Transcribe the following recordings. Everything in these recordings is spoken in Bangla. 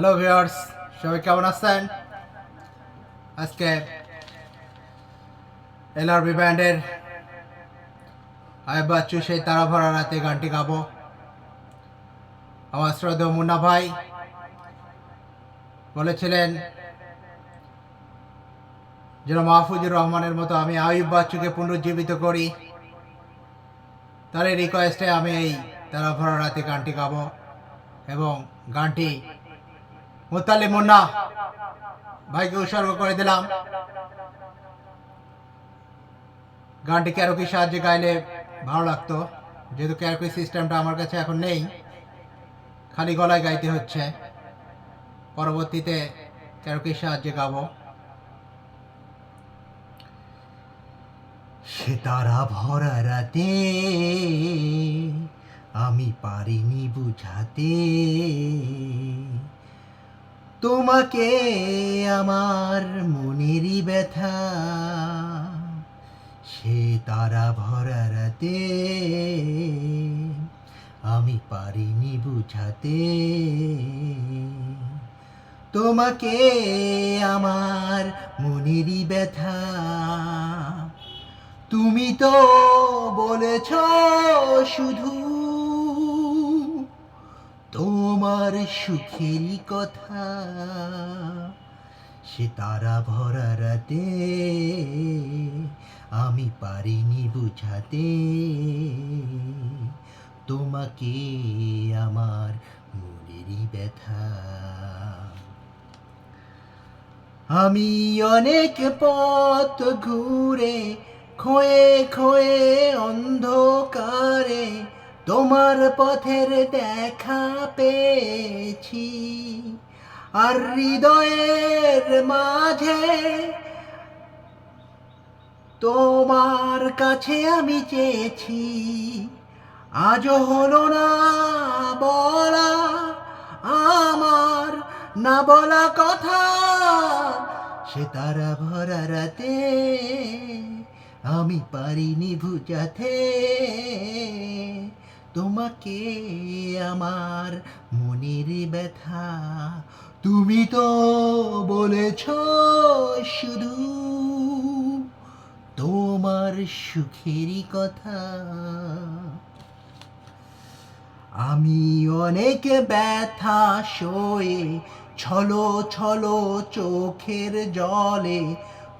হ্যালো ভিউয়ার্স সবাই কেমন আছেন? আজকে এল এলআরবি ব্যান্ডের আয় বাচ্চু সেই তারা ভরা রাতে গানটি গাবো। আমার শ্রদ্ধেয় মুন্না ভাই বলেছিলেন, যেন মাহফুজুর রহমানের মতো আমি আয়ুব বাচ্চুকে পুনরুজ্জীবিত করি। তার রিকোয়েস্টে আমি এই তারা ভরা রাতে গানটি গাবো এবং গানটি মোতালি মুন্না। ভাইকে উৎসর্গ করে দিলাম। গানটি ক্যারোকি সাহায্যে গাইলে ভালো লাগতো। যেহেতু ক্যারোকি সিস্টেমটা আমার কাছে এখন নেই, খালি গলায় গাইতে হচ্ছে। পরবর্তীতে ক্যারোকির সাহায্যে গাবো। সে তারা ভরা রাতে আমি পারিনি বুঝাতে। তোমাকে আমার মনেরই ব্যথা, সে তারা ভরা রাতে আমি পারিনি বুঝাতে। তোমাকে আমার মনেরই ব্যথা, তুমি তো বলেছ শুধু তোমার সুখেরই কথা, সে তারা ভরা রাতে আমি পারিনি বুঝাতে। তোমাকে আমার মনেরই ব্যথা। আমি অনেক পথ ঘুরে, খোয়ে খোয়ে অন্ধকারে তোমার পথের দেখা পেয়েছি আর হৃদয়ের মাঝে তোমার কাছে আমি চেয়েছি। আজও হলো না বলা, আমার না বলা কথা, সে তারা ভরা রাতে আমি পারিনি বুঝাতে। তোমাকে আমার মনের ব্যথা। তুমি তো বলেছ শুধু তোমার সুখেরই কথা। আমি অনেক ব্যথা সয়ে ছলো ছলো চোখের জলে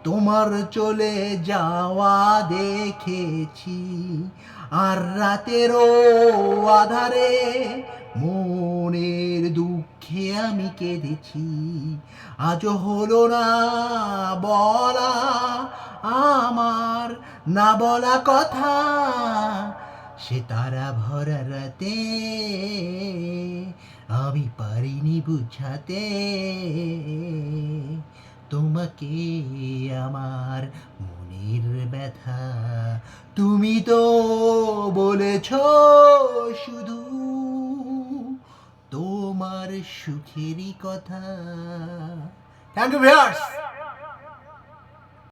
তোমার চলে যাওয়া দেখেছি। আর রাতেরও আধারে মনের দুঃখে আমি কেঁদেছি। আজও হলো না বলা, আমার না বলা কথা, সে তারা ভরা রাতে আমি পারিনি বুঝাতে। তোমাকে আমার মনের ব্যথা তুমি তো বলেছ শুধু তোমার সুখেরই কথা। Thank you